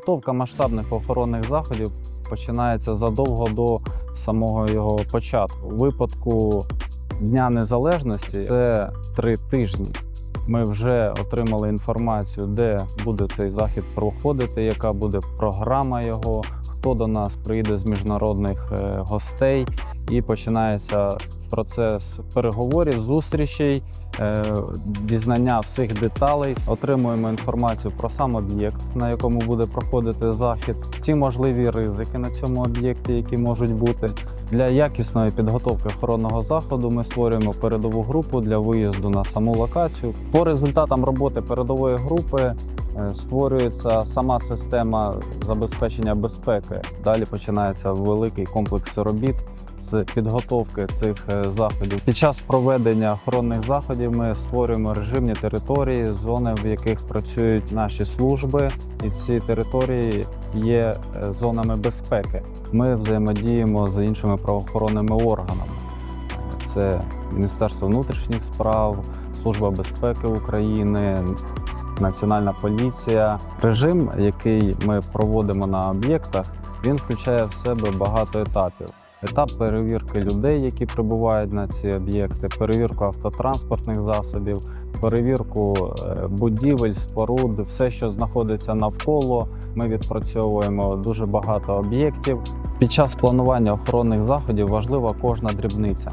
Підготовка масштабних охоронних заходів починається задовго до самого його початку. У випадку Дня Незалежності це три тижні. Ми вже отримали інформацію, де буде цей захід проходити, яка буде програма його, хто до нас приїде з міжнародних е, гостей, і починається процес переговорів, зустрічей, е, дізнання всіх деталей. Отримуємо інформацію про сам об'єкт, на якому буде проходити захід, всі можливі ризики на цьому об'єкті, які можуть бути. Для якісної підготовки охоронного заходу ми створюємо передову групу для виїзду на саму локацію. По результатам роботи передової групи е, створюється сама система забезпечення безпеки. Далі починається великий комплекс робіт з підготовки цих е, заходів. Під час проведення охоронних заходів ми створюємо режимні території, зони, в яких працюють наші служби, і ці території є е, зонами безпеки. Ми взаємодіємо з іншими правоохоронними органами. Це Міністерство внутрішніх справ, Служба безпеки України, Національна поліція. Режим, який ми проводимо на об'єктах, він включає в себе багато етапів. Етап перевірки людей, які прибувають на ці об'єкти, перевірку автотранспортних засобів, перевірку е, будівель, споруд, все, що знаходиться навколо. Ми відпрацьовуємо дуже багато об'єктів. Під час планування охоронних заходів важлива кожна дрібниця.